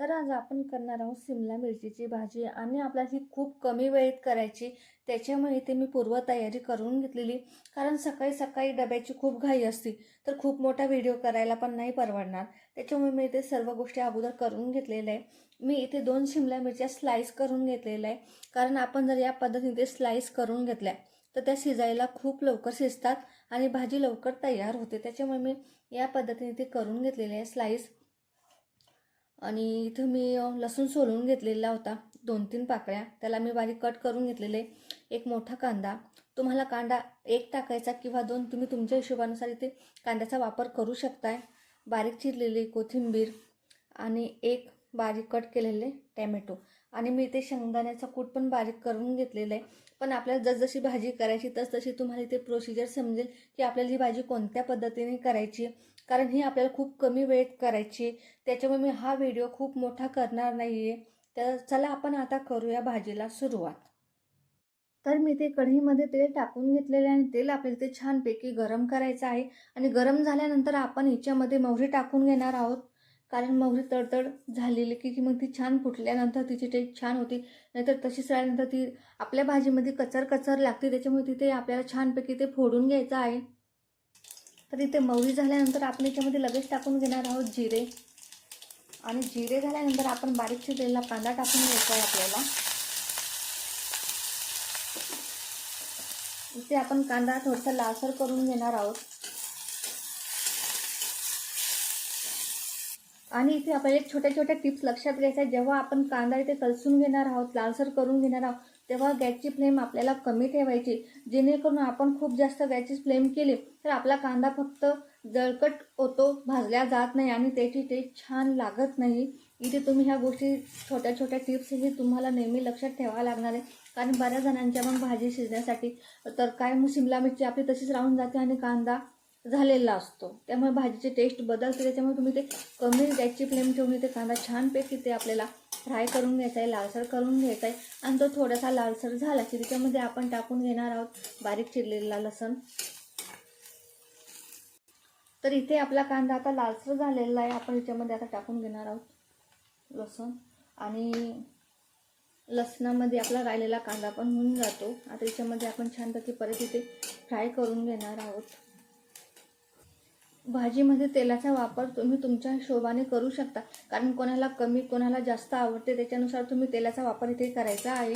तर आज आपण करणार आहोत सिमला मिरचीची भाजी आणि आपल्याला ही खूप कमी वेळेत करायची. त्याच्यामुळे इथे मी पूर्वतयारी करून घेतलेली. कारण सकाळी सकाळी डब्याची खूप घाई असती. तर खूप मोठा व्हिडिओ करायला पण नाही परवडणार. त्याच्यामुळे मी इथे सर्व गोष्टी अगोदर करून घेतलेल्या आहे मी इथे दोन शिमला मिरच्या स्लाईस करून घेतलेल्या आहे कारण आपण जर या पद्धतीने ते स्लाईस करून घेतल्या तर त्या शिजायला खूप लवकर शिजतात आणि भाजी लवकर तयार होते. त्याच्यामुळे मी या पद्धतीने ते करून घेतलेले आहे स्लाईस आणि इथं मी लसूण सोलून घेतलेला होता. दोन तीन पाकळ्या. त्याला मी बारीक कट करून घेतलेले. एक मोठा कांदा. तुम्हाला कांदा एक टाकायचा किंवा दोन तुम्ही तुमच्या हिशोबानुसार इथे कांद्याचा वापर करू शकताय. बारीक चिरलेली कोथिंबीर आणि एक बारीक कट केलेले टॅमॅटो. आणि मी इथे शेंगदाण्याचा कूट पण बारीक करून घेतलेलं आहे. पण आपल्याला जसजशी भाजी करायची तसतशी तुम्हाला इथे प्रोसिजर समजेल की आपल्याला ही भाजी कोणत्या पद्धतीने करायची कारण ही आपल्याला खूप कमी वेळेत करायची त्याच्यामुळे मी हा व्हिडिओ खूप मोठा करणार नाही आहे तर चला आपण आता करूया भाजीला सुरुवात. तर मी ते कढईमध्ये तेल टाकून घेतलेले आणि तेल आपल्याला ते छानपैकी गरम करायचं आहे. आणि गरम झाल्यानंतर आपण हिच्यामध्ये मोहरी टाकून घेणार आहोत. कारण मोहरी तडतड झालेली की की मग ती छान फुटल्यानंतर तिची टेस्ट छान होती. नाहीतर तशीच राहिल्यानंतर ती आपल्या भाजीमध्ये कचर कचर लागते. त्याच्यामुळे तिथे आपल्याला छानपैकी ते फोडून घ्यायचं आहे. तर इथे मवरी झाल्यानंतर आपण याच्यामध्ये लगेच टाकून घेणार आहोत जिरे. आणि जिरे झाल्यानंतर आपण बारीक चिरलेला कांदा टाकून घ्यायचा आहे आपल्याला. इथे आपण कांदा थोडासा लालसर करून घेणार आहोत. आणि इथे आपल्याला एक छोट्या छोट्या टिप्स लक्षात घ्यायच्या जेव्हा आपण कांदा इथे कलसून घेणार आहोत लालसर करून घेणार आहोत तेव्हा गॅसची फ्लेम आपल्याला कमी ठेवायची. जेणेकरून आपण खूप जास्त गॅसची फ्लेम केली तर आपला कांदा फक्त जळकट होतो भाजल्या जात नाही आणि त्याची टेस्ट छान लागत नाही. इथे तुम्ही ह्या गोष्टी छोट्या छोट्या टिप्स हे तुम्हाला नेहमी लक्षात ठेवावं लागणार आहे. कारण बऱ्याच जणांच्या मग भाजी शिजण्यासाठी तर काय मग शिमला मिरची आपली तशीच राहून जाते आणि कांदा झालेला असतो. त्यामुळे भाजीची टेस्ट बदलते त्याच्यामुळे तुम्ही ते कमी गॅसची फ्लेम ठेवून ते कांदा छानपैकी ते आपल्याला फ्राय करून घ्यायचा आहे लालसर करून घ्यायचा आहे. आणि तो थोडासा लालसर झाला की त्याच्यामध्ये आपण टाकून घेणार आहोत बारीक चिरलेला लसण. तर इथे आपला कांदा आता लालसर झालेला आहे. आपण याच्यामध्ये आता टाकून घेणार आहोत लसण. आणि लसणामध्ये आपला राहिलेला कांदा पण होऊन जातो. आता याच्यामध्ये आपण छानपैकी परत इथे फ्राय करून घेणार आहोत. भाजीमध्ये तेलाचा वापर तुम्ही तुमच्या हिशोबाने करू शकता. कारण कोणाला कमी कोणाला जास्त आवडते त्याच्यानुसार तुम्ही तेलाचा वापर इथे करायचा आहे.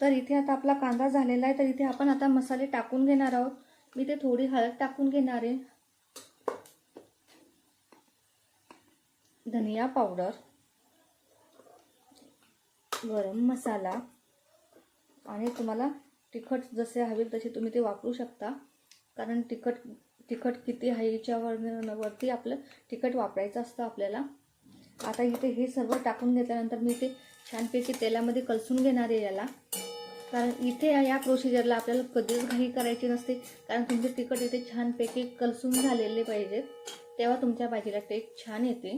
तर इथे आता आपला कांदा झालेला आहे. तर इथे आपण आता मसाले टाकून घेणार आहोत. मी ते थोडी हळद टाकून घेणार आहे. धनिया पावडर गरम मसाला आणि तुम्हाला तिखट जसे हवे तसे तुम्ही ते वापरू शकता. कारण तिखट तिखट किती आहे याच्यावर वरती आपलं तिखट वापरायचं असतं आपल्याला. आता इथे हे सर्व टाकून घेतल्यानंतर मी ते छानपैकी तेलामध्ये कलसून घेणार आहे याला. कारण इथे या प्रोसिजरला आपल्याला कधीच घाई करायची नसते. कारण तुमचे तिखट इथे छानपैकी कलसून झालेले पाहिजेत तेव्हा तुमच्या भाजीला टेस्ट छान येते.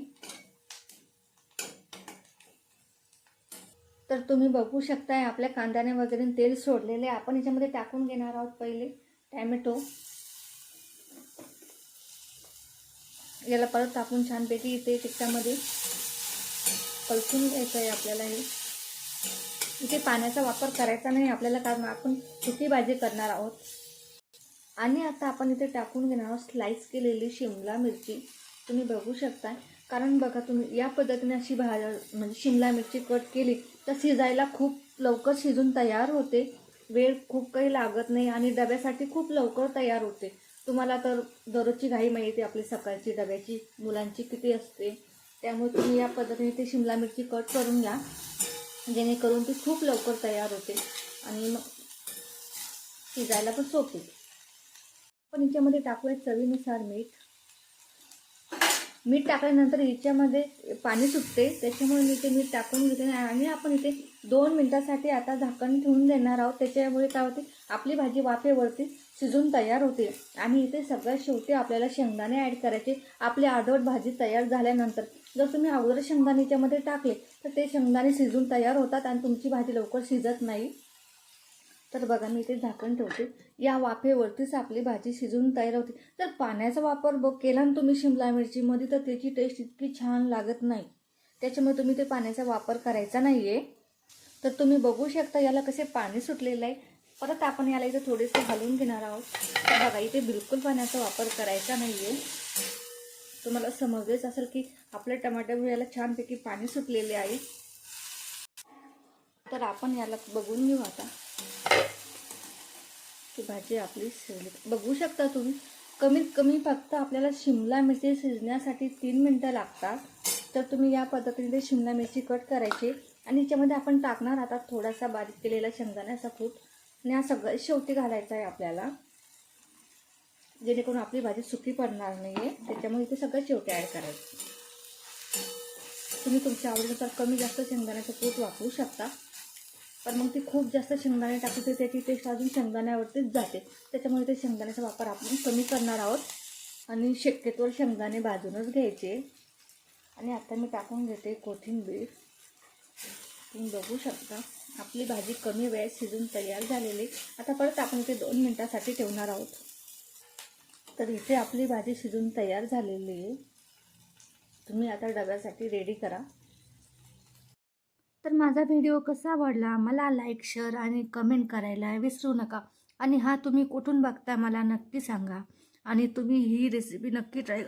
तर तुम्ही बघू शकताय आपल्या कांद्याने वगैरे तेल सोडलेले आहे. आपण याच्यामध्ये टाकून घेणार आहोत पहिले टॅमॅटो. याला परत टाकून छानपैकी इथे तिखटामध्ये पलसून घ्यायचं आहे आपल्याला हे. इथे पाण्याचा वापर करायचा नाही आपल्याला कारण आपण सुकी भाजी करणार आहोत. आणि आता आपण इथे टाकून घेणार आहोत स्लाईस केलेली शिमला मिरची. तुम्ही बघू शकता कारण बघा तुम्ही या पद्धतीने अशी भाज्या म्हणजे शिमला मिरची कट केली तर शिजायला खूप लवकर शिजून तयार होते. वेळ खूप काही लागत नाही आणि डब्यासाठी खूप लवकर तयार होते. तुम्हाला तर दररोजची घाई माहिती आपली सकाळची डब्याची मुलांची किती असते. त्यामुळे तुम्ही या पद्धतीने ते शिमला मिरची कट करून घ्या. जेणेकरून ती खूप लवकर तयार होते आणि मग शिजायला पण सोपी. पण याच्यामध्ये टाकूया चवीनुसार मीठ. मीठ टाकल्यानंतर याच्यामध्ये पाणी सुटते. त्याच्यामुळे मी ते मीठ टाकून घेते आणि आपण इथे दोन मिनटासाठी आता झाकण ठेवून देणार आहोत. त्याच्यामुळे काय होते आपली भाजी वाफेवरती शिजून तयार होते. आणि इथे सगळ्यात शेवटी आपल्याला शेंगदाणे ॲड करायचे. आपली आडवट भाजी तयार झाल्यानंतर जर तुम्ही अगोदर शेंगदाण्याच्यामध्ये टाकले तर ते शेंगदाणे शिजून तयार होतात आणि तुमची भाजी लवकर शिजत नाही. तर बघा मी इथे झाकण ठेवते. या वाफेवरतीच आपली भाजी शिजून तयार होते. तर पाण्याचा वापर बघ केला ना तुम्ही शिमला मिरचीमध्ये तर त्याची टेस्ट इतकी छान लागत नाही. त्याच्यामुळे तुम्ही ते पाण्याचा वापर करायचा नाही आहे तर तुम्ही बघू शकता याला कसे पाणी सुटलेलं आहे. परत आपण याला इथे थोडेसे घालून घेणार आहोत. तर बघा इथे बिलकुल पाण्याचा वापर करायचा नाही आहे तुम्हाला समजलेच असेल की आपल्या टमाटर याला छानपैकी पाणी सुटलेले आहे. तर आपण याला बघून घेऊ आता. ही भाजी आपली शिजली. बघू शकता तुम्ही कमीत कमी फक्त आपल्याला शिमला मिरची शिजण्यासाठी तीन मिनटं लागतात. तर तुम्ही या पद्धतीने शिमला मिरची कट करायची आणि याच्यामध्ये आपण टाकणार आता थोडासा बारीक केलेला शेंगदाण्याचा कूट आणि हा सगळं शेवटी घालायचा आहे आपल्याला. जेणेकरून आपली भाजी सुकी पडणार नाही आहे त्याच्यामुळे इथे सगळं शेवटी ॲड करायचं. तुम्ही तुमच्या आवडीनुसार कमी जास्त शेंगदाण्याचं कूट वापरू शकता. पण मग ती खूप जास्त शेंगदाणे टाकली तर त्याची टेस्ट अजून शेंगदाण्यावरतीच जाते. त्याच्यामुळे ते शेंगदाण्याचा वापर आपण कमी करणार आहोत. आणि शक्यतोवर शेंगदाणे भाजूनच घ्यायचे. आणि आता मी टाकून घेते कोथिंबीर. तुम्ही बघू शकता आपली भाजी कमी वेळेत शिजून तयार झालेली. आता परत आपण ते दोन मिनटासाठी ठेवणार आहोत. तर इथे आपली भाजी शिजून तयार झालेली आहे. तुम्ही आता डब्यासाठी रेडी करा. तर माझा व्हिडिओ कसा आवडला मला लाईक शेअर आणि कमेंट करायला विसरू नका. आणि हा तुम्ही कुठून बघता मला नक्की सांगा. आणि तुम्ही ही रेसिपी नक्की ट्राय